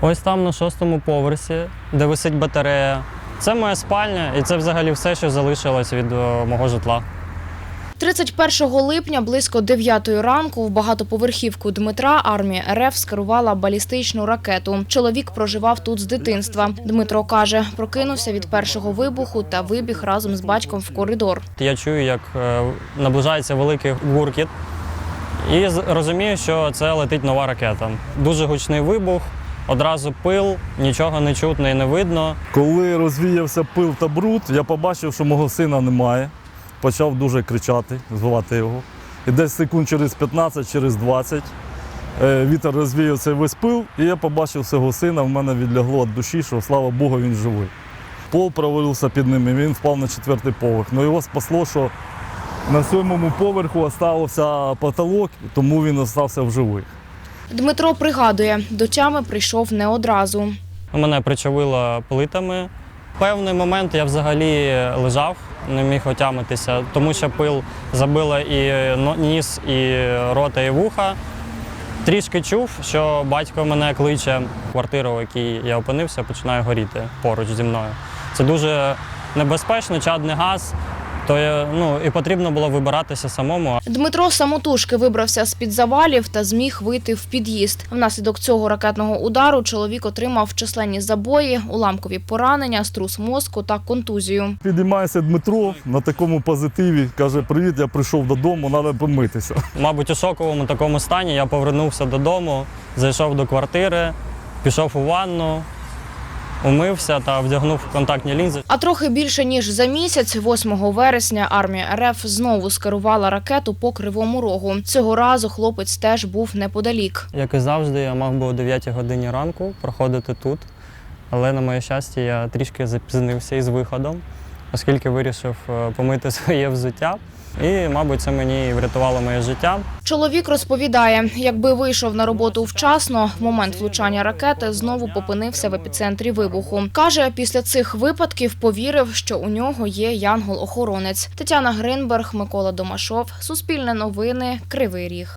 Ось там на шостому поверсі, де висить батарея. Це моя спальня, і це взагалі все, що залишилось від е, мого житла. 31 липня близько 9 ранку в багатоповерхівку Дмитра армія РФ скерувала балістичну ракету. Чоловік проживав тут з дитинства. Дмитро каже, прокинувся від першого вибуху та вибіг разом з батьком в коридор. Я чую, як е, наближається великий гуркіт, і розумію, що це летить нова ракета. Дуже гучний вибух, одразу пил, нічого не чутно і не видно. Коли розвіявся пил та бруд, я побачив, що мого сина немає. Почав дуже кричати, звати його. І десь секунд через 15, через 20 е, вітер розвіяв цей весь пил, і я побачив свого сина. В мене відлягло від душі, що слава Богу, він живий. Пол провалився під ним, і він впав на четвертий поверх. Ну його спасло, що на сьомому поверху залишився потолок, тому він залишився в живих. Дмитро пригадує, до тями прийшов не одразу. Мене причавило плитами. Певний момент я взагалі лежав, не міг отямитися, тому що пил забило і ніс, і рота, і вуха. Трішки чув, що батько мене кличе. Квартира, в якій я опинився, починає горіти поруч зі мною. Це дуже небезпечно, чадний газ. То я, ну, і потрібно було вибиратися самому. Дмитро самотужки вибрався з під завалів та зміг вийти в під'їзд. Внаслідок цього ракетного удару чоловік отримав численні забої, уламкові поранення, струс мозку та контузію. Підіймається Дмитро на такому позитиві, каже: Привіт, я прийшов додому, треба помитися. Мабуть, у шоковому такому стані я повернувся додому, зайшов до квартири, пішов у ванну, умився та вдягнув контактні лінзи. А трохи більше ніж за місяць, 8 вересня, армія РФ знову скерувала ракету по кривому рогу. Цього разу хлопець теж був неподалік. Як і завжди, я мав би о 9 годині ранку проходити тут. Але на моє щастя, я трішки запізнився із виходом, оскільки вирішив е, помити своє взуття. І, мабуть, це мені врятувало моє життя. Чоловік розповідає, якби вийшов на роботу вчасно, в момент влучання ракети знову попинився в епіцентрі вибуху. Каже, після цих випадків повірив, що у нього є янгол-охоронець. Тетяна Гринберг, Микола Домашов, Суспільне новини, Кривий Ріг.